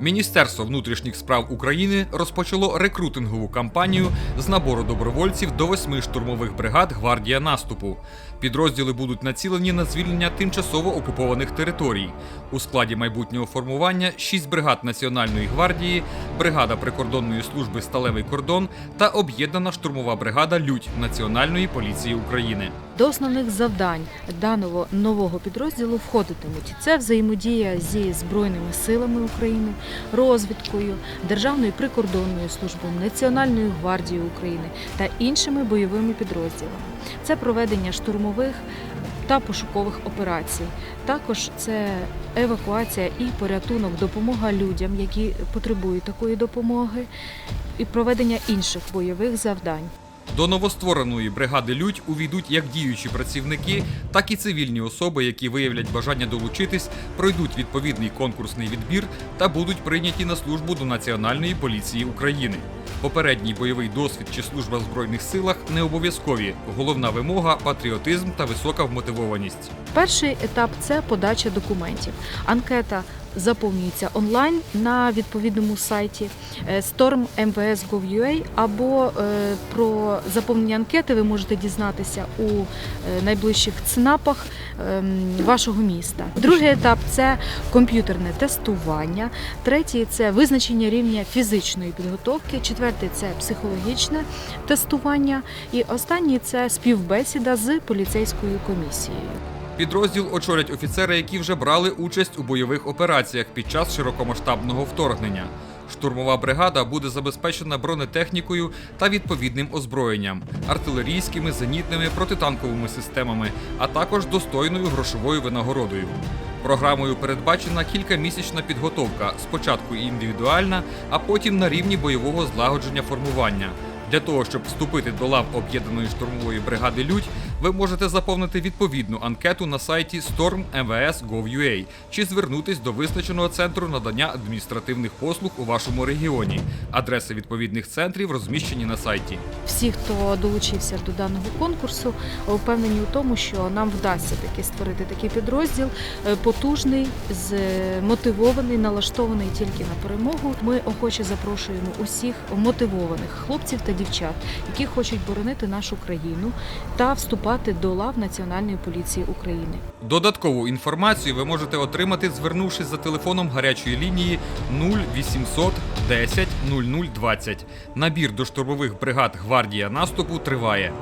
Міністерство внутрішніх справ України розпочало рекрутингову кампанію з набору добровольців до восьми штурмових бригад Гвардія наступу. Підрозділи будуть націлені на звільнення тимчасово окупованих територій. У складі майбутнього формування шість бригад Національної гвардії, бригада прикордонної служби Сталевий кордон та об'єднана штурмова бригада Людь Національної поліції України. До основних завдань даного нового підрозділу входитимуть це взаємодія зі збройними силами України, розвідкою, Державною прикордонною службою, Національною гвардією України та іншими бойовими підрозділами. Це проведення штурмових та пошукових операцій. Також це евакуація і порятунок, допомога людям, які потребують такої допомоги, і проведення інших бойових завдань. До новоствореної бригади Людь увійдуть як діючі працівники, так і цивільні особи, які виявлять бажання долучитись, пройдуть відповідний конкурсний відбір та будуть прийняті на службу до Національної поліції України. Попередній бойовий досвід чи служба в збройних силах не обов'язкові. Головна вимога патріотизм та висока вмотивованість. Перший етап це подача документів. Анкета заповнюється онлайн на відповідному сайті е, storm.mvs.gov.ua або е, заповнення анкети ви можете дізнатися у е, найближчих ЦНАПах ем, вашого міста. Другий етап це комп'ютерне тестування. Третій це визначення рівня фізичної підготовки. Четвертий це психологічне тестування. І останній це співбесіда з поліцейською комісією. Підрозділ очолять офіцери, які вже брали участь у бойових операціях під час широкомасштабного вторгнення. Штурмова бригада буде забезпечена бронетехнікою та відповідним озброєнням, артилерійськими, зенітними, протитанковими системами, а також достойною грошовою винагородою. Програмою передбачена кількамісячна підготовка, спочатку індивідуальна, а потім на рівні бойового злагодження формування. Для того, щоб вступити до лав об'єднаної штурмової бригади Людь, ви можете заповнити відповідну анкету на сайті storm.mvs.gov.ua чи звернутись до визначеного центру надання адміністративних послуг у вашому регіоні. Адреси відповідних центрів розміщені на сайті. Всі, хто долучився до даного конкурсу, впевнені у тому, що нам вдасться таки створити такий підрозділ е, потужний, змотивований, налаштований тільки на перемогу. Ми охоче запрошуємо усіх мотивованих хлопців та дівчат, які хочуть боронити нашу країну та вступати до лав Національної поліції України. Додаткову інформацію ви можете отримати, звернувшись за телефоном гарячої лінії 0800 10 00 20. Набір до штурмових бригад Гвардія наступу триває.